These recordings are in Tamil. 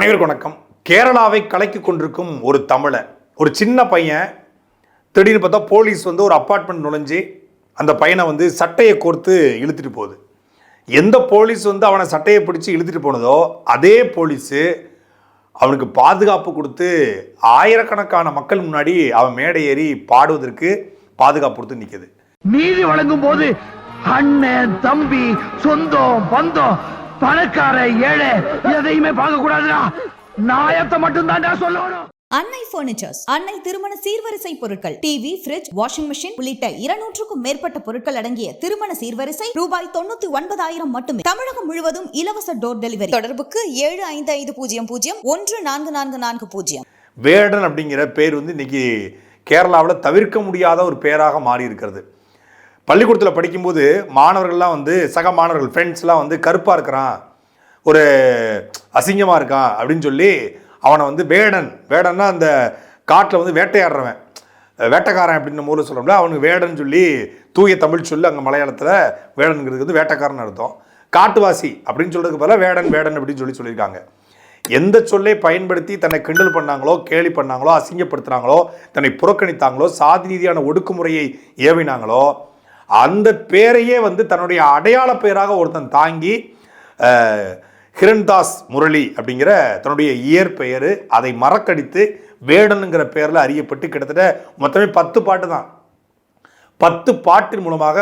அனைவருக்கும் வணக்கம். கேரளாவை கலைக்கு கொண்டிருக்கும் ஒரு தமிழன் ஒரு சின்ன பையன் திடீர்னு பார்த்தா போலீஸ் வந்து ஒரு அப்பார்ட்மெண்ட் நுழைஞ்சு அந்த பையனை வந்து சட்டையை கோர்த்து இழுத்துட்டு போகுது. எந்த போலீஸ் வந்து அவனை சட்டையை பிடிச்சி இழுத்துட்டு போனதோ அதே போலீஸு அவனுக்கு பாதுகாப்பு கொடுத்து ஆயிரக்கணக்கான மக்கள் முன்னாடி அவன் மேடை ஏறி பாடுவதற்கு பாதுகாப்பு கொடுத்து நிற்குது நீதி வழங்கும் போது அண்ணன் தம்பி சொந்தம் பந்தம் பணக்கார ஏழை எதையுமே பார்க்க கூடாதுடா நாயத்தை மட்டும் தான்டா சொல்லணும். அன்னை பர்னிச்சர்ஸ் அன்னை திருமண சீர்வரிசை பொருட்கள். டிவி ஃபிரிட்ஜ் வாஷிங் மெஷின் உள்ளிட்ட இருநூற்றுக்கும் மேற்பட்ட பொருட்கள் அடங்கிய திருமண சீர்வரிசை ரூபாய் தொண்ணூத்தி ஒன்பதாயிரம் மட்டுமே. தமிழகம் முழுவதும் இலவச டோர் டெலிவரி தொடர்புக்கு ஏழு ஐந்து ஐந்து பூஜ்ஜியம் பூஜ்ஜியம் ஒன்று நான்கு நான்கு நான்கு பூஜ்ஜியம். வேடன் அப்படிங்கிற பேர் வந்து இன்னைக்கு கேரளாவில் தவிர்க்க முடியாத ஒரு பேராக மாறி இருக்கிறது பள்ளிக்கூடத்தில் படிக்கும்போது மாணவர்கள்லாம் வந்து சக மாணவர்கள் ஃப்ரெண்ட்ஸ்லாம் வந்து கருப்பாக இருக்கிறான் ஒரு அசிங்கமாக இருக்கான் அப்படின்னு சொல்லி அவனை வந்து வேடன் வேடன்னா அந்த காட்டில் வந்து வேட்டையாடுறவன். வேட்டைக்காரன் அப்படின்னு மூலம் சொல்கிறோம்ல அவனுக்கு வேடன் சொல்லி தூய தமிழ் சொல்லி அங்கே மலையாளத்தில் வேடனுங்கிறது வந்து வேட்டைக்காரன் அர்த்தம். காட்டுவாசி அப்படின்னு சொல்கிறதுக்கு பதிலாக வேடன் வேடன் அப்படின்னு சொல்லி சொல்லியிருக்காங்க. எந்த சொல்லை பயன்படுத்தி தன்னை கிண்டல் பண்ணாங்களோ கேலி பண்ணாங்களோ அசிங்கப்படுத்துனாங்களோ தன்னை புறக்கணித்தாங்களோ சாதி ரீதியான ஒடுக்குமுறையை ஏவினாங்களோ அந்த பேரையே வந்து தன்னுடைய அடையாள பெயராக ஒருத்தன் தாங்கி கிரண்தாஸ் ஹிரண்தாஸ் முரளி அப்படிங்கிற தன்னுடைய இயற்பெயர் அதை மறக்கடித்து வேடனுங்கிற பெயரில் அறியப்பட்டு கிட்டத்தட்ட மொத்தமே பத்து பாட்டு தான். பத்து பாட்டின் மூலமாக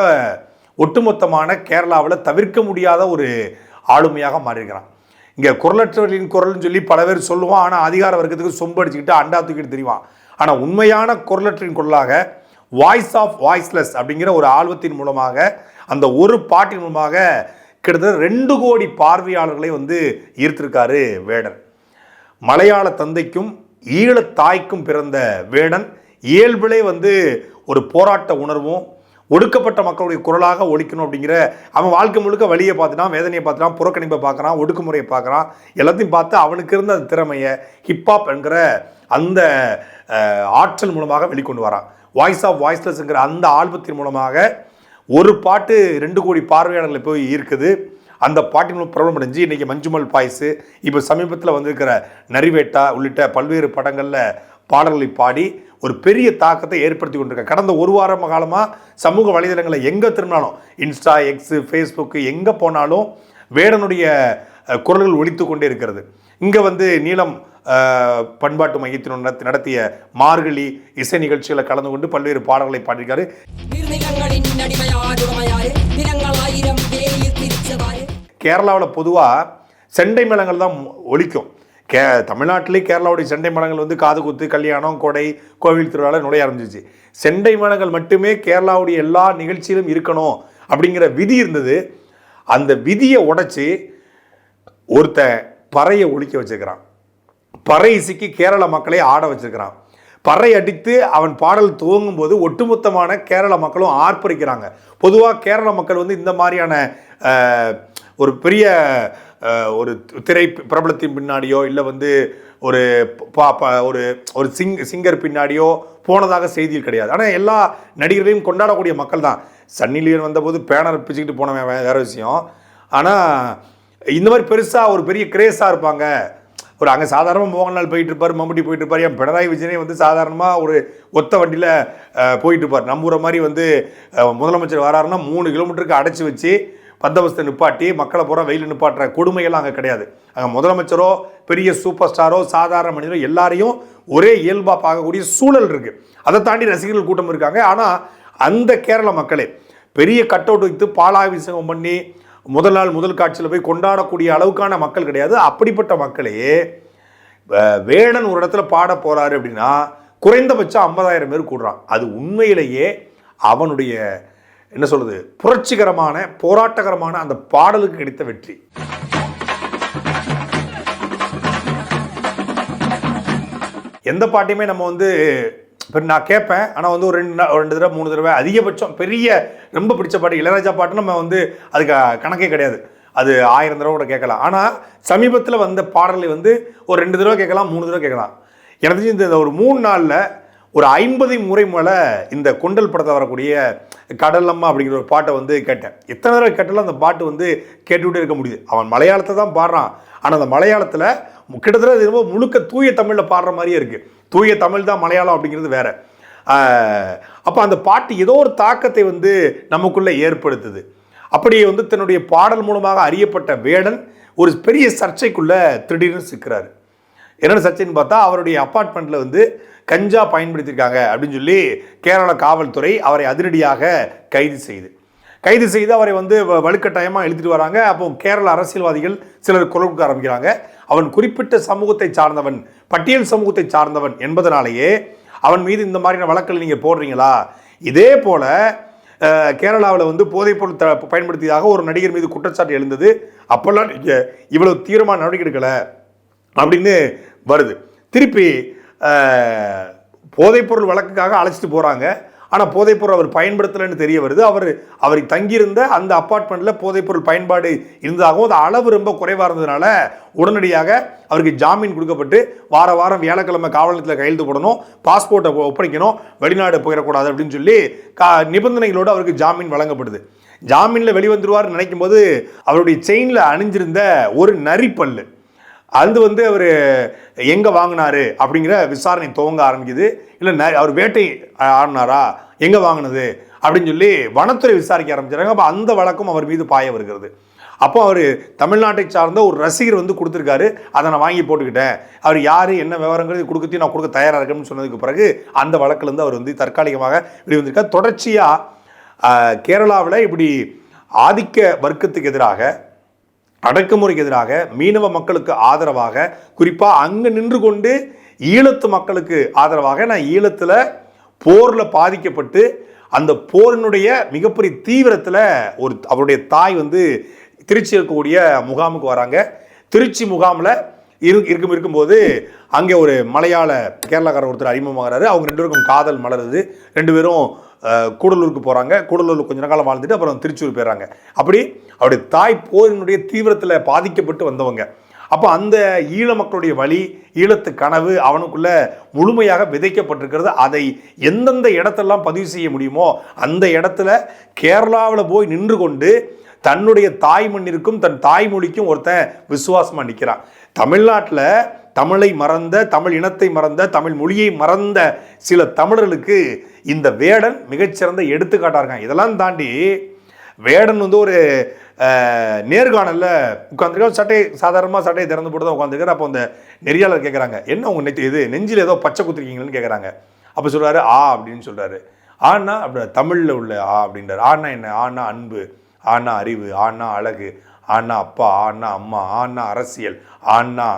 ஒட்டுமொத்தமான கேரளாவில் தவிர்க்க முடியாத ஒரு ஆளுமையாக மாறியிருக்கிறான். இங்கே குரலற்றவர்களின் குரல்னு சொல்லி பல பேர் சொல்லுவான் ஆனால் அதிகார வர்க்கத்துக்கு சொம்பு அடிச்சுக்கிட்டு அண்டா தூக்கிட்டு தெரிவான். ஆனால் உண்மையான குரலற்றின் குரலாக வாய்ஸ் ஆஃப் வாய்ஸ்லெஸ் அப்படிங்கிற ஒரு ஆல்பத்தின் மூலமாக அந்த ஒரு பாட்டின் மூலமாக கிட்டத்தட்ட ரெண்டு கோடி பார்வையாளர்களை வந்து ஈர்த்திருக்காரு வேடன். மலையாள தந்தைக்கும் ஈழத் தாய்க்கும் பிறந்த வேடன். இயல்பிலே வந்து ஒரு போராட்ட உணர்வும் ஒடுக்கப்பட்ட மக்களுடைய குரலாக ஒழிக்கணும் அப்படிங்கிற அவன் வாழ்க்கை முழுக்க வழியை பார்த்துட்டான் வேதனையை பார்த்துட்டான் புறக்கணிப்பை பார்க்குறான் ஒடுக்குமுறையை பார்க்குறான் எல்லாத்தையும் பார்த்து அவனுக்கு இருந்த அந்த திறமையை ஹிப்ஹாப் என்கிற அந்த ஆற்றல் மூலமாக வெளிக்கொண்டு வரான். வாய்ஸ் ஆஃப் வாய்ஸ்லெஸ்ங்கிற அந்த ஆல்பத்தின் மூலமாக ஒரு பாட்டு ரெண்டு கோடி பார்வையாளர்களை போய் ஈர்க்குது. அந்த பாட்டின் மூலம் பிரபலம் அடைஞ்சு இன்றைக்கி மஞ்சுமல் பாய்ஸு இப்போ சமீபத்தில் வந்திருக்கிற நரிவேட்டா உள்ளிட்ட பல்வேறு படங்களில் பாடல்களை பாடி ஒரு பெரிய தாக்கத்தை ஏற்படுத்தி கொண்டிருக்க. கடந்த ஒரு வாரம் காலமாக சமூக வலைதளங்களை எங்கே திரும்பினாலும் இன்ஸ்டா எக்ஸு ஃபேஸ்புக்கு எங்கே போனாலும் வேடனுடைய குரல்கள் ஒழித்து கொண்டே இருக்கிறது. இங்கே வந்து நீளம் பண்பாட்டு மையத்தின் நடத்திய மார்கழி இசை நிகழ்ச்சியில் கலந்து கொண்டு பல்வேறு பாடல்களை பாடியிருக்காரு. கேரளாவில் பொதுவாக செண்டை மேளங்கள் தான் ஒழிக்கும் கே தமிழ்நாட்டிலே கேரளாவுடைய செண்டை மேளங்கள் வந்து காதுகுத்து கல்யாணம் கொடை கோவில் திருவிழாவில் நுழைய ஆரம்பிச்சிச்சு. செண்டை மேளங்கள் மட்டுமே கேரளாவுடைய எல்லா நிகழ்ச்சியிலும் இருக்கணும் அப்படிங்கிற விதி இருந்தது. அந்த விதியை உடைச்சி ஒருத்தன் பறையை ஒழிக்க வச்சுக்கிறான் பறை இசைக்கு கேரள மக்களை ஆட வச்சுருக்கிறான். பறை அடித்து அவன் பாடல் துவங்கும் போது ஒட்டுமொத்தமான கேரள மக்களும் ஆர்ப்பரிக்கிறாங்க. பொதுவாக கேரள மக்கள் வந்து இந்த மாதிரியான ஒரு பெரிய ஒரு திரை பிரபலத்தின் பின்னாடியோ இல்லை வந்து ஒரு பா ஒரு ஒரு சிங் சிங்கர் பின்னாடியோ போனதாக செய்தியில் கிடையாது. ஆனால் எல்லா நடிகர்களையும் கொண்டாடக்கூடிய மக்கள் தான். சன்னிலியன் வந்தபோது பேனர் பிச்சுக்கிட்டு போனவன் வேறு வேற விஷயம். ஆனால் இந்த மாதிரி பெருசாக ஒரு பெரிய கிரேஸாக இருப்பாங்க. ஒரு அங்கே சாதாரணமாக மோகன்லால் போயிட்டு இருப்பார் மம்முட்டி போயிட்டு இருப்பார் என் பினராயி விஜயனே வந்து சாதாரணமாக ஒரு ஒத்த வண்டியில் போயிட்டு இருப்பார் நம்ம ஊரை மாதிரி வந்து முதலமைச்சர் வராருன்னா மூணு கிலோமீட்டருக்கு அடைச்சி வச்சு பந்தவஸ்தை நிப்பாட்டி மக்களை பூரா வெயில் நிப்பாட்டுற கொடுமையெல்லாம் அங்கே கிடையாது. அங்கே முதலமைச்சரோ பெரிய சூப்பர் ஸ்டாரோ சாதாரண மனிதரோ எல்லாரையும் ஒரே இயல்பாக பார்க்கக்கூடிய சூழல் இருக்குது அதை தாண்டி ரசிகர்கள் கூட்டம் இருக்காங்க. ஆனால் அந்த கேரள மக்களே பெரிய கட் அவுட் வைத்து பாலாபிஷேகம் பண்ணி முதல் நாள் முதல் காட்சியில் போய் கொண்டாடக்கூடிய அளவுக்கான மக்கள் கிடையாது. அப்படிப்பட்ட மக்களே வேடன் ஒரு இடத்துல பாட போகிறாரு அப்படின்னா குறைந்தபட்சம் ஐம்பதாயிரம் பேர் கூடுறான். அது உண்மையிலேயே அவனுடைய என்ன சொல்கிறது புரட்சிகரமான போராட்டகரமான அந்த பாடலுக்கு கிடைத்த வெற்றி. எந்த பாட்டையுமே நம்ம வந்து இப்போ நான் கேட்பேன் ஆனால் வந்து ஒரு ரெண்டு ரெண்டு தடவை மூணு தடவை அதிகபட்சம் பெரிய ரொம்ப பிடிச்ச பாட்டு இளையராஜா பாட்டு நம்ம வந்து அதுக்கு கணக்கே கிடையாது. அது ஆயிரம் தடவை கூட கேட்கலாம். ஆனால் சமீபத்தில் வந்த பாடலை வந்து ஒரு ரெண்டு தடவை கேட்கலாம் மூணு தடவை கேட்கலாம். எனக்கு தெரிஞ்சு இந்த ஒரு மூணு நாளில் ஒரு ஐம்பது முறை மேலே இந்த கொண்டல் படத்தை வரக்கூடிய கடலம்மா அப்படிங்கிற ஒரு பாட்டை வந்து கேட்டேன். எத்தனை தடவை கேட்டாலும் அந்த பாட்டு வந்து கேட்டுக்கிட்டே இருக்க முடியுது. அவன் மலையாளத்தை தான் பாடுறான். ஆனால் அந்த மலையாளத்தில் கிட்டத்தட்ட ரொம்ப முழுக்க தூய தமிழில் பாடுற மாதிரியே இருக்குது தூய தமிழ் தான் மலையாளம் அப்படிங்கிறது வேறு. அப்போ அந்த பாட்டு ஏதோ ஒரு தாக்கத்தை வந்து நமக்குள்ளே ஏற்படுத்துது. அப்படி வந்து தன்னுடைய பாடல் மூலமாக அறியப்பட்ட வேடன் ஒரு பெரிய சர்ச்சைக்குள்ளே திடீர்னு சிக்கிறார். என்னென்ன சர்ச்சைன்னு பார்த்தா அவருடைய அப்பார்ட்மெண்ட்டில் வந்து கஞ்சா பயன்படுத்தியிருக்காங்க அப்படின்னு சொல்லி கேரள காவல்துறை அவரை அதிரடியாக கைது செய்து. கைது செய்து அவரை வந்து வ- வலுக்கட்டாயமாக எழுதிட்டு வராங்க. அப்போ கேரள அரசியல்வாதிகள் சிலர் குரல் கொடுக்க ஆரம்பிக்கிறாங்க. அவன் குறிப்பிட்ட சமூகத்தை சார்ந்தவன் பட்டியல் சமூகத்தை சார்ந்தவன் என்பதனாலேயே அவன் மீது இந்த மாதிரியான வழக்குகள் நீங்கள் போடுறீங்களா? இதே போல கேரளாவில் வந்து போதைப்பொருள் த பயன்படுத்தியதாக ஒரு நடிகர் மீது குற்றச்சாட்டு எழுந்தது. அப்போல்லாம் இவ்வளோ இவ்வளவு தீவிரமான நடவடிக்கை எடுக்கலை அப்படின்னு வருது. திருப்பி போதைப்பொருள் வழக்குக்காக அழைச்சிட்டு போகிறாங்க ஆனால் போதைப்பொருள் அவர் பயன்படுத்தலைன்னு தெரிய வருது. அவர் அவர் தங்கியிருந்த அந்த அப்பார்ட்மெண்ட்டில் போதைப்பொருள் பயன்பாடு இருந்ததாகவும் அது அளவு ரொம்ப குறைவாக இருந்ததுனால உடனடியாக அவருக்கு ஜாமீன் கொடுக்கப்பட்டு வார வாரம் வியாழக்கிழமை காவல் நிலையத்தில் கையெழுத்து போடணும் பாஸ்போர்ட்டை ஒப்படைக்கணும் வெளிநாடு போயிடக்கூடாது அப்படின்னு சொல்லி கா நிபந்தனைகளோடு அவருக்கு ஜாமீன் வழங்கப்படுது. ஜாமீனில் வெளிவந்துருவார்னு நினைக்கும் போது அவருடைய செயினில் அணிஞ்சிருந்த ஒரு நரிப்பல்லு. அது வந்து அவர் எங்கே வாங்கினாரு அப்படிங்கிற விசாரணை துவங்க ஆரம்பிக்குது. இல்லை அவர் வேட்டை ஆடினாரா? எங்கே வாங்கினது? அப்படின்னு சொல்லி வனத்துறை விசாரிக்க ஆரம்பிச்சாங்க அப்போ அந்த வழக்கம் அவர் மீது பாய வருகிறது. அப்போ அவர் தமிழ்நாட்டை சார்ந்த ஒரு ரசிகர் வந்து கொடுத்துருக்காரு. அதை நான் வாங்கி போட்டுக்கிட்டேன். அவர் யார் என்ன விவரங்கிறது கொடுக்கத்தையும் நான் கொடுக்க தயாராக இருக்கேன்னு சொன்னதுக்கு பிறகு அந்த வழக்குலேருந்து அவர் வந்து தற்காலிகமாக வெளிவந்திருக்கார். தொடர்ச்சியாக கேரளாவில் இப்படி ஆதிக்க வர்க்கத்துக்கு எதிராக அடக்குமுறைக்கு எதிராக மீனவ மக்களுக்கு ஆதரவாக குறிப்பாக அங்கே நின்று கொண்டு ஈழத்து மக்களுக்கு ஆதரவாக நான் ஈழத்தில் போரில் பாதிக்கப்பட்டு அந்த போரினுடைய மிகப்பெரிய தீவிரத்தில் ஒரு அவருடைய தாய் வந்து திருச்சி இருக்கக்கூடிய முகாமுக்கு வராங்க. திருச்சி முகாமில் இரு இருக்கும் இருக்கும்போது அங்கே ஒரு மலையாள கேரளாக்காரர் ஒருத்தர் அறிமுகமாகறாரு. அவங்க ரெண்டு பேருக்கும் காதல் மலருது. ரெண்டு பேரும் கூடலூருக்கு போகிறாங்க கூடலூரில் கொஞ்ச காலம் வாழ்ந்துட்டு அப்புறம் திருச்சூர் போயிடுறாங்க அப்படி அவருடைய தாய் போரினுடைய தீவிரத்தில் பாதிக்கப்பட்டு வந்தவங்க. அப்போ அந்த ஈழ மக்களுடைய வழி ஈழத்து கனவு அவனுக்குள்ள முழுமையாக விதைக்கப்பட்டிருக்கிறது. அதை எந்தெந்த இடத்தெல்லாம் பதிவு செய்ய முடியுமோ அந்த இடத்துல கேரளாவில் போய் நின்று கொண்டு தன்னுடைய தாய் மண்ணிற்கும் தன் தாய்மொழிக்கும் ஒருத்தன் விசுவாசமாக நிற்கிறான் தமிழ்நாட்டில் தமிழை மறந்த தமிழ் இனத்தை மறந்த தமிழ் மொழியை மறந்த சில தமிழர்களுக்கு இந்த வேடன் மிகச்சிறந்த எடுத்துக்காட்டாக இருக்கான் இதெல்லாம் தாண்டி வேடன் வந்து ஒரு நேர்காணலில் உட்காந்துருக்க சட்டை சாதாரணமாக சட்டையை திறந்து போட்டு தான் உட்காந்துருக்காரு அப்போ அந்த நெறியாளர் கேட்குறாங்க என்ன உங்கள் நெத்தி இது நெஞ்சில் ஏதோ பச்சை குத்துருக்கீங்களன்னு கேட்குறாங்க அப்போ சொல்கிறாரு ஆ அப்படின்னு சொல்கிறாரு ஆனா அப்படி தமிழில் உள்ள ஆ அப்படின்றாரு. ஆனா என்ன? ஆனா அன்பு. ஆனா அறிவு ஆனா அழகு ஆனா அப்பா ஆனா அம்மா ஆனா அரசியல் ஆனா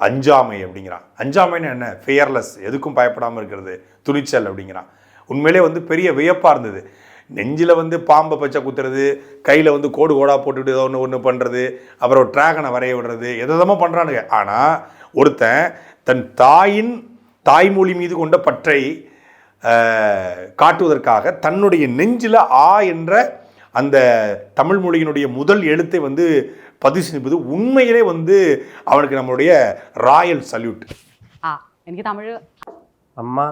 அஞ்சாமை அப்படிங்கிறான். அஞ்சாமைன்னு என்ன? ஃபியர்லெஸ் எதுக்கும் பயப்படாமல் இருக்கிறது? துணிச்சல் அப்படிங்கிறான். உண்மையிலே வந்து பெரிய வியப்பாக இருந்தது. நெஞ்சில் வந்து பாம்பை பச்சை குத்துறது கையில் வந்து கோடு கோடாக போட்டுட்டு ஏதோ ஒன்று ஒன்று பண்ணுறது அப்புறம் டிராகனை வரைய விடுறது எதமா பண்ணுறானுங்க ஆனால் ஒருத்தன் தன் தாயின் தாய்மொழி மீது கொண்ட பற்றை காட்டுவதற்காக தன்னுடைய நெஞ்சில் ஆ என்ற அந்த தமிழ் மொழியினுடைய முதல் எழுத்தை வந்து பதிவு செய்வது உண்மையிலே வந்து அவனுக்கு நம்மளுடைய ராயல் சல்யூட். எனக்கு தமிழ். அம்மா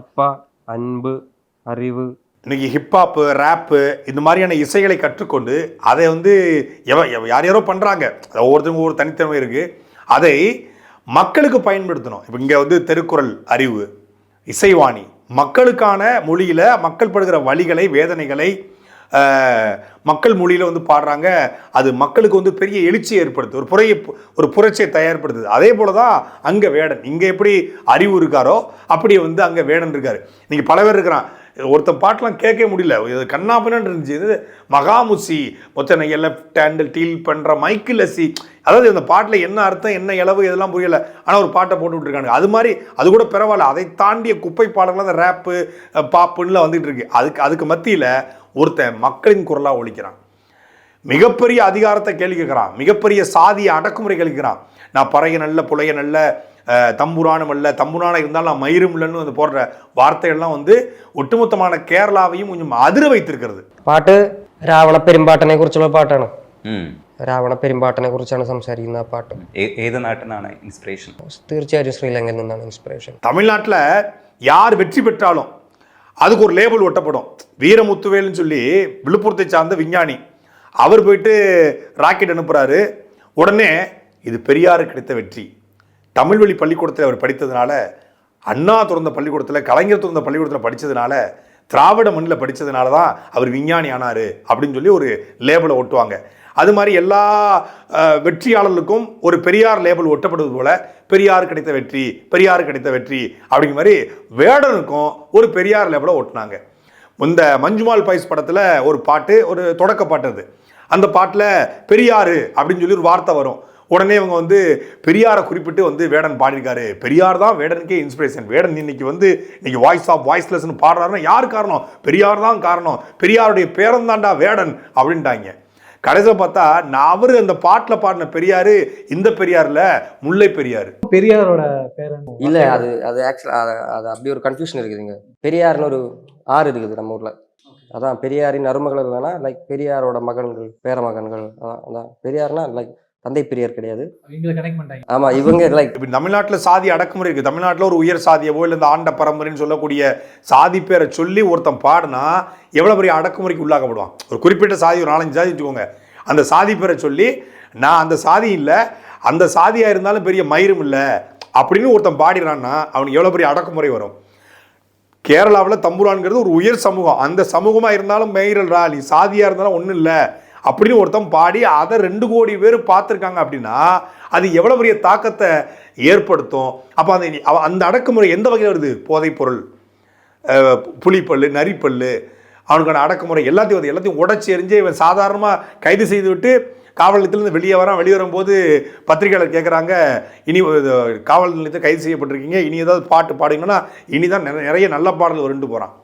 அப்பா அன்பு அறிவு. இன்னைக்கு ஹிப்ஹாப்பு ரேப்பு இந்த மாதிரியான இசைகளை கற்றுக்கொண்டு அதை வந்து எவ யார் யாரோ பண்ணுறாங்க ஒவ்வொருத்தருக்கும் ஒவ்வொரு தனித்தன்மை இருக்குது அதை மக்களுக்கு பயன்படுத்தணும். இப்போ இங்கே வந்து தெருக்குறள் அறிவு இசைவாணி. மக்களுக்கான மொழியில் மக்கள் படுகிற வழிகளை வேதனைகளை மக்கள் மொழியில் வந்து பாடுறாங்க. அது மக்களுக்கு வந்து பெரிய எழுச்சியை ஏற்படுத்து ஒரு புறையை ஒரு புரட்சியை தயார்படுத்துது. அதே போல தான் அங்கே வேடன். இங்கே எப்படி அறிவு இருக்காரோ அப்படியே வந்து அங்கே வேடன் இருக்காரு. நீங்கள் பல பேர் இருக்கிறான். ஒருத்தன் பாட்டெலாம் கேட்கவே முடியல. இது கண்ணாபின்னு இருந்துச்சு. இது மகாமுசி மொத்த நெய்ய லெஃப்ட் ஹேண்டில் டீல் பண்ணுற மைக்கில் லஸ்ஸி அதாவது இந்த பாட்டில் என்ன அர்த்தம் என்ன இளவு இதெல்லாம் புரியலை. ஆனால் ஒரு பாட்டை போட்டு விட்டுருக்காங்க அது மாதிரி அது கூட பரவாயில்ல. அதை தாண்டிய குப்பை பாடல்கள் அந்த ரேப்பு பாப்புன்னுலாம் வந்துட்டு இருக்கு. அதுக்கு அதுக்கு மத்தியில் ஒருத்தன் மக்களின் குரலாக ஒழிக்கிறான் மிகப்பெரிய அதிகாரத்தை கேள்வி கேட்குறான் மிகப்பெரிய சாதிய அடக்குமுறை கேள்விக்கிறான் நான் பறைய நல்ல புலைய நல்ல அஹ், தம்புரானம் அல்ல தம்புரானம் இருந்தாலும் நான் மயிரும் இல்லைன்னு வந்து போடுற வார்த்தைகள்லாம் வந்து ஒட்டுமொத்தமான கேரளாவையும் கொஞ்சம் அதிர வைத்திருக்கிறது പാട്ട് രാവണ പെരുമ്പാട്ടനെ കുറിച്ചുള്ള പാട്ടാണ് ഉം. രാവണ പെരുമ്പാട്ടനെ കുറിച്ചാണ് സംസാരിക്കുന്ന ആ പാട്ട് ഏ- ഏത് നാട്ടിൽ നിന്നാണ് ഇൻസ്പിറേഷൻ തീർച്ചയായും ശ്രീലങ്കയിൽ നിന്നാണ് ഇൻസ്പിറേഷൻ தமிழ்நாட்டில் யார் வெற்றி பெற்றாலும் அதுக்கு ஒரு லேபிள் ஒட்டப்படும். வீரமுத்துவேல்னு சொல்லி விழுப்புரத்தை சார்ந்த விஞ்ஞானி. அவர் போயிட்டு ராக்கெட் அனுப்புகிறாரு உடனே இது பெரியாருக்கு கிடைத்த வெற்றி. தமிழ் வழி பள்ளிக்கூடத்தில் அவர் படித்ததுனால அண்ணா திறந்த பள்ளிக்கூடத்தில் கலைஞர் திறந்த பள்ளிக்கூடத்தில் படித்ததுனால திராவிட மண்ணில் படித்ததுனால தான் அவர் விஞ்ஞானி ஆனார் அப்படின்னு சொல்லி ஒரு லேபிளை ஒட்டுவாங்க. அது மாதிரி எல்லா வெற்றியாளர்களுக்கும் ஒரு பெரியார் லேபிள் ஒட்டப்படுவது போல பெரியார் கிடைத்த வெற்றி பெரியார் கிடைத்த வெற்றி அப்படிங்கிற மாதிரி வேடனுக்கும் ஒரு பெரியார் லேபிளை ஒட்டினாங்க. இந்த மஞ்சுமால் பைஸ் படத்தில் ஒரு பாட்டு ஒரு தொடக்க பாட்டு அது. அந்த பாட்டில் பெரியாரு அப்படின்னு சொல்லி ஒரு வார்த்தை வரும். உடனே இவங்க வந்து பெரியாரை குறிப்பிட்டு வந்து வேடன் பாடியிருக்காரு. பெரியார் தான் வேடனுக்கே இன்ஸ்பிரேஷன் வேடன் இன்னைக்கு வந்து இன்னைக்கு வாய்ஸ் ஆஃப் வாய்ஸ்லெஸ்னு பாடுறாருன்னா யார் காரணம்? பெரியார் தான் காரணம். பெரியாருடைய பேரந்தாண்டா வேடன் அப்படின்ட்டாங்க. கடைசியில் பார்த்தா நான் அவர் அந்த பாட்டில் பாடின பெரியாரு இந்த பெரியார்ல முல்லை பெரியார். பெரியாரோட பேரன் இல்ல அது அது ஆக்சுவலா அது அப்படி ஒரு கன்ஃபியூஷன் இருக்குதுங்க. பெரியார்னு ஒரு ஆறு இருக்குது நம்ம ஊர்ல. அதான் பெரியாரின் அருமகள் இல்லைன்னா லைக் பெரியாரோட மகன்கள் பேரமகன்கள் அதான் அதான். பெரியார்னா லைக் தந்தை பெரியார் கிடையாது. ஆமா இவங்க லைக் இப்போ தமிழ்நாட்டில் சாதி அடக்குமுறை இருக்குது தமிழ்நாட்டில் ஒரு உயர் சாதியவோ இல்லை இந்த ஆண்ட பரம்பரைன்னு சொல்லக்கூடிய சாதி பேரை சொல்லி ஒருத்தன் பாடினா எவ்வளோ பெரிய அடக்குமுறைக்கு உள்ளாக்கப்படுவான் ஒரு குறிப்பிட்ட சாதி ஒரு நாலஞ்சு சாதி வச்சுக்கோங்க. அந்த சாதி பேரை சொல்லி நான் அந்த சாதி இல்லை. அந்த சாதியாக இருந்தாலும் பெரிய மயிரும் இல்லை. அப்படின்னு ஒருத்தன் பாடிறான்னா அவனுக்கு எவ்வளோ பெரிய அடக்குமுறை வரும்? கேரளாவில் தம்புரான்ங்கிறது ஒரு உயர் சமூகம். அந்த சமூகமாக இருந்தாலும் மயிரல்ரா நீ சாதியாக இருந்தாலும் ஒன்றும் இல்லை. அப்படின்னு ஒருத்தன் பாடி அதை ரெண்டு கோடி பேர் பார்த்துருக்காங்க அப்படின்னா அது எவ்வளோ பெரிய தாக்கத்தை ஏற்படுத்தும்? அப்போ அந்த அந்த அடக்குமுறை எந்த வகையில் வருது? போதைப்பொருள் நரிப்பல் புலிப்பல்லு அவனுக்கான அடக்குமுறை எல்லாத்தையும் வந்து எல்லாத்தையும் உடச்சி எரிஞ்சு இவன் சாதாரணமாக கைது செய்து விட்டு காவல் நிலையத்துலேருந்து வெளியே வரான். வெளியே வரும்போது பத்திரிகையாளர் கேட்குறாங்க இனி காவல் நிலையத்தை கைது செய்யப்பட்டிருக்கீங்க. இனி ஏதாவது பாட்டு பாடுங்கன்னா இனி தான் நிறைய நல்ல பாடல் வருண்டு போகிறான்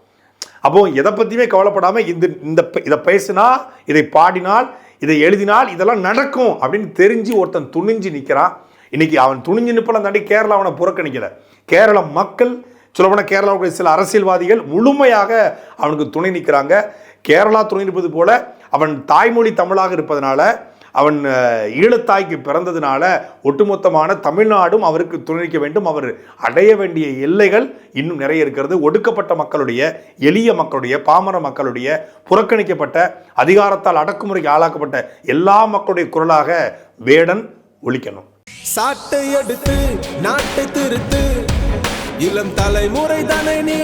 அப்போ எதை பற்றியுமே கவலைப்படாமல் இந்த இந்த ப- இதை பேசினா இதை பாடினால் இதை எழுதினால் இதெல்லாம் நடக்கும் அப்படின்னு தெரிஞ்சு ஒருத்தன் துணிஞ்சு நிற்கிறான் இன்னைக்கு அவன் துணிஞ்சு நிற்பலாம் தாண்டி கேரளா அவனை புறக்கணிக்கல. கேரள மக்கள் சொல்லப்போனால் கேரளாவுடைய சில அரசியல்வாதிகள் முழுமையாக அவனுக்கு துணை நிற்கிறாங்க கேரளா துணை நிற்பது போல அவன் தாய்மொழி தமிழாக இருப்பதனால அவன் ஈழத்தாய்க்கு பிறந்ததுனால ஒட்டுமொத்தமான தமிழ்நாடும் அவருக்கு துணைக்க வேண்டும். அவர் அடைய வேண்டிய எல்லைகள் இன்னும் நிறைய இருக்கிறது. ஒடுக்கப்பட்ட மக்களுடைய எளிய மக்களுடைய பாமர மக்களுடைய புறக்கணிக்கப்பட்ட அதிகாரத்தால் அடக்குமுறைக்கு ஆளாக்கப்பட்ட எல்லா மக்களுடைய குரலாக வேடன் ஒழிக்கணும் சாட்டை எடுத்து நாட்டை திருத்து. இளம் தலைமுறை தானே நீ